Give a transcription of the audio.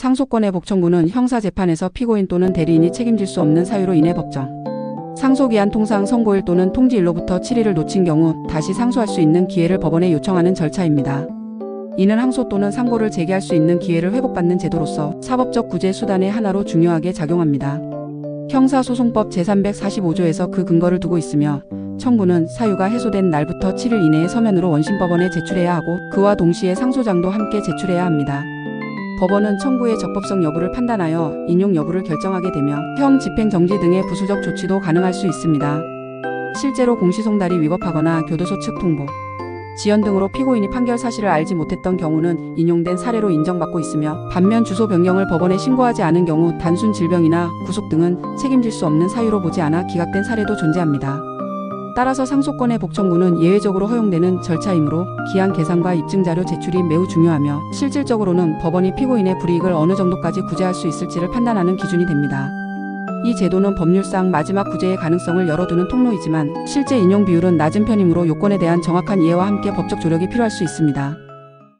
상속권의 복청구는 형사재판에서 피고인 또는 대리인이 책임질 수 없는 사유로 인해 법정. 상소기한 통상 선고일 또는 통지일로부터 7일을 놓친 경우 다시 상소할 수 있는 기회를 법원에 요청하는 절차입니다. 이는 항소 또는 상고를 제기할 수 있는 기회를 회복받는 제도로서 사법적 구제 수단의 하나로 중요하게 작용합니다. 형사소송법 제345조에서 그 근거를 두고 있으며 청구는 사유가 해소된 날부터 7일 이내에 서면으로 원심법원에 제출해야 하고 그와 동시에 상소장도 함께 제출해야 합니다. 법원은 청구의 적법성 여부를 판단하여 인용 여부를 결정하게 되며 형 집행정지 등의 부수적 조치도 가능할 수 있습니다. 실제로 공시송달이 위법하거나 교도소 측 통보, 지연 등으로 피고인이 판결 사실을 알지 못했던 경우는 인용된 사례로 인정받고 있으며 반면 주소 변경을 법원에 신고하지 않은 경우 단순 질병이나 구속 등은 책임질 수 없는 사유로 보지 않아 기각된 사례도 존재합니다. 따라서 상속권의 복청구는 예외적으로 허용되는 절차이므로 기한 계산과 입증자료 제출이 매우 중요하며 실질적으로는 법원이 피고인의 불이익을 어느 정도까지 구제할 수 있을지를 판단하는 기준이 됩니다. 이 제도는 법률상 마지막 구제의 가능성을 열어두는 통로이지만 실제 인용 비율은 낮은 편이므로 요건에 대한 정확한 이해와 함께 법적 조력이 필요할 수 있습니다.